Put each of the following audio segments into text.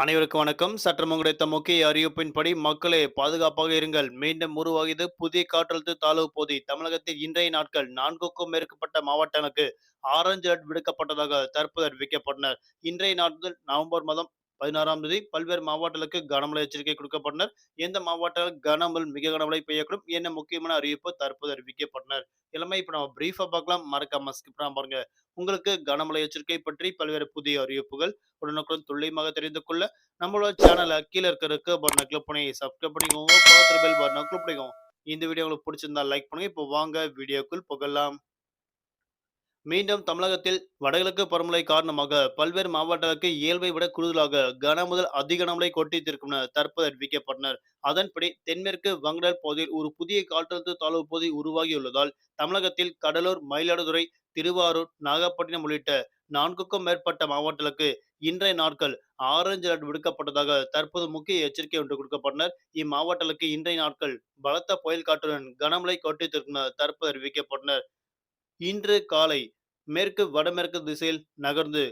அனைவருக்கும் வணக்கம். சற்றம் கிடைத்த முக்கிய அறிவிப்பின்படி மக்களே பாதுகாப்பாக இருங்கள். மீண்டும் உருவாகியது புதிய காற்றழுத்த தாழ்வு பகுதி. தமிழகத்தில் இன்றைய நாட்கள் நான்குக்கும் மேற்பட்ட மாவட்டங்களுக்கு ஆரஞ்சு அலர்ட் விடுக்கப்பட்டதாக தற்போது அறிவிக்கப்பட்டனர். இன்றைய நாட்கள் நவம்பர் மாதம் பதினாறாம் தேதி பல்வேறு மாவட்டங்களுக்கு கனமழை எச்சரிக்கை கொடுக்கப்பட்டனர். எந்த மாவட்டங்கள் கனமல் மிக கனமழை பெய்யக்கூடும்? என்ன முக்கியமான அறிவிப்பு தற்போது அறிவிக்கப்பட்டனர்? எல்லாமே இப்ப நம்ம பிரீஃபா பார்க்கலாம். மறக்காம ஸ்கிப் பண்ணாம பாருங்க. உங்களுக்கு கனமழை எச்சரிக்கை பற்றி பல்வேறு புதிய அறிவிப்புகள் உடனுக்குடன் துல்லியமாக தெரிந்து கொள்ள நம்மளோட சேனலை கீழே இருக்கிறதுக்கு பட்டனை கிளிக் பண்ணி சப்ஸ்கிரைப் பண்ணிக்கோங்க. பக்கத்துல பெல் பட்டனை கிளிக் பண்ணிக்கோங்க. இந்த வீடியோ உங்களுக்கு பிடிச்சிருந்தா லைக் பண்ணுங்க. இப்போ வாங்க வீடியோக்குள் புகழலாம் மீண்டும் தமிழகத்தில் வடகிழக்கு பருவமழை காரணமாக பல்வேறு மாவட்டங்களுக்கு இயல்பை விட கூடுதலாக கன முதல் அதிக கனமழை கொட்டித்திருக்கும் என தற்போது அறிவிக்கப்பட்டனர். அதன்படி தென்மேற்கு வங்கடல் பகுதியில் ஒரு புதிய காற்றழுத்த தாழ்வு பகுதி உருவாகியுள்ளதால் தமிழகத்தில் கடலூர் மயிலாடுதுறை திருவாரூர் நாகப்பட்டினம் உள்ளிட்ட நான்குக்கும் மேற்பட்ட மாவட்டங்களுக்கு இன்றைய நாட்கள் ஆரஞ்சு அலர்ட் விடுக்கப்பட்டதாக தற்போது முக்கிய எச்சரிக்கை ஒன்று கொடுக்கப்பட்டனர். இம்மாவட்டங்களுக்கு இன்றைய நாட்கள் பலத்த புயல் காற்றுடன் கனமழை கொட்டித்திருக்கும் என தற்போது அறிவிக்கப்பட்டனர். இன்று காலை மேற்கு வடமேற்கு திசையில் நகர்ந்து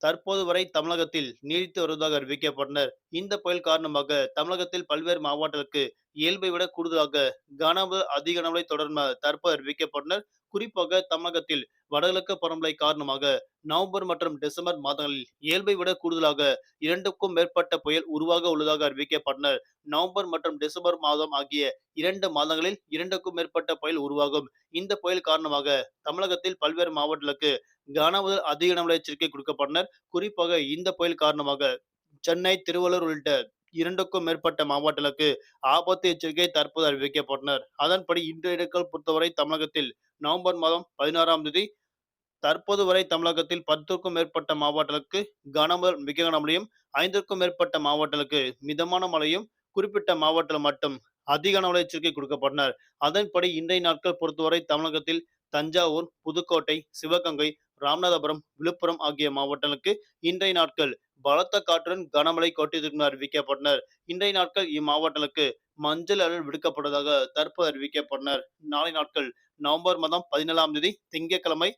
தற்போது வரை தமிழகத்தில் நீடித்து வருவதாக அறிவிக்கப்பட்டனர். இந்த புயல் காரணமாக தமிழகத்தில் பல்வேறு மாவட்டங்களுக்கு இயல்பை விட கூடுதலாக கனவு அதிக கனமழை தொடர்ந்து தற்போது அறிவிக்கப்பட்டனர். குறிப்பாக தமிழகத்தில் வடகிழக்கு பருவமழை காரணமாக நவம்பர் மற்றும் டிசம்பர் மாதங்களில் இயல்பை விட கூடுதலாக இரண்டுக்கும் மேற்பட்ட புயல் உருவாக உள்ளதாக அறிவிக்கப்பட்டனர் நவம்பர் மற்றும் டிசம்பர் மாதம் ஆகிய இரண்டு மாதங்களில் இரண்டுக்கும் மேற்பட்ட புயல் உருவாகும். இந்த புயல் காரணமாக தமிழகத்தில் பல்வேறு மாவட்டங்களுக்கு கன முதல் அதிக கனமழை எச்சரிக்கை கொடுக்கப்பட்டனர். குறிப்பாக இந்த புயல் காரணமாக சென்னை திருவள்ளூர் உள்ளிட்ட இரண்டுக்கும் மேற்பட்ட மாவட்டங்களுக்கு ஆபத்து எச்சரிக்கை தற்போது அறிவிக்கப்பட்டனர் அதன்படி இன்றைய இடங்கள் பொறுத்தவரை தமிழகத்தில் நவம்பர் மாதம் பதினாறாம் தேதி தற்போது வரை தமிழகத்தில் பத்துக்கும் மேற்பட்ட மாவட்டங்களுக்கு கனமழை மிக கனமழையும் ஐந்திற்கும் மேற்பட்ட மாவட்டங்களுக்கு மிதமான மழையும் குறிப்பிட்ட மாவட்டத்தில் மட்டும் அதிக கனமழை எச்சரிக்கை கொடுக்கப்பட்டனர் அதன்படி இன்றைய நாட்கள் பொறுத்தவரை தமிழகத்தில் தஞ்சாவூர் புதுக்கோட்டை சிவகங்கை ராமநாதபுரம் விழுப்புரம் ஆகிய மாவட்டங்களுக்கு இன்றைய நாட்கள் பலத்த காற்றுடன் கனமழை கொட்டியதற்கு அறிவிக்கப்பட்டனர். இன்றைய நாட்கள் இம்மாவட்டங்களுக்கு மஞ்சள் அலர்ட் விடுக்கப்பட்டதாக தற்போது அறிவிக்கப்பட்டனர். நாளை நாட்கள் நவம்பர் மாதம் பதினேழாம் தேதி திங்கட்கிழமை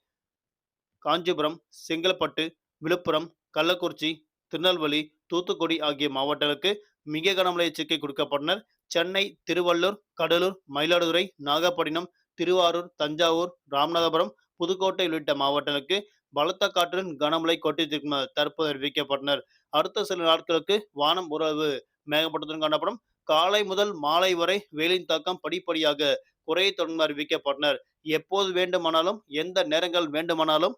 காஞ்சிபுரம் செங்கல்பட்டு விழுப்புரம் கள்ளக்குறிச்சி திருநெல்வேலி தூத்துக்குடி ஆகிய மாவட்டங்களுக்கு மிக கனமழை எச்சரிக்கை கொடுக்கப்பட்டனர். சென்னை திருவள்ளூர் கடலூர் மயிலாடுதுறை நாகப்பட்டினம் திருவாரூர் தஞ்சாவூர் ராமநாதபுரம் புதுக்கோட்டை உள்ளிட்ட மாவட்டங்களுக்கு பலத்த காற்றுடன் கனமழை கொட்டியிருக்கும் தற்போது அறிவிக்கப்பட்டனர். அடுத்த சில நாட்களுக்கு வானம் உறவு மேகப்பட்டத்துடன் காணப்படும். காலை முதல் மாலை வரை வெயிலின் தாக்கம் படிப்படியாக குறைய தொடர்ந்து அறிவிக்கப்பட்டனர். எப்போது வேண்டுமானாலும் எந்த நேரங்கள் வேண்டுமானாலும்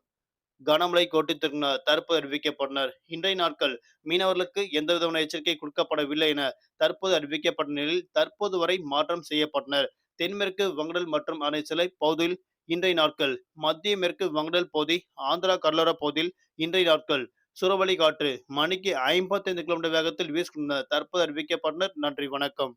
கனமழை கொட்டித்திருக்கும் தற்போது அறிவிக்கப்பட்டனர். இன்றைய நாட்கள் மீனவர்களுக்கு எந்த விதமான எச்சரிக்கை கொடுக்கப்படவில்லை என தற்போது அறிவிக்கப்பட்ட நிலையில் தற்போது வரை மாற்றம் செய்யப்பட்டனர். தென்மேற்கு வங்கடல் மற்றும் அணை சிலை பகுதியில் இன்றைய நாட்கள் மத்திய மேற்கு வங்கடல் பகுதி ஆந்திரா கடலோர பகுதியில் இன்றைய நாட்கள். சுரவழி காற்று மணிக்கு ஐம்பத்தைந்து கிலோமீட்டர் வேகத்தில் வீசுகின்றன. தற்போது அறிவிக்கப்பட்டனர். நன்றி வணக்கம்.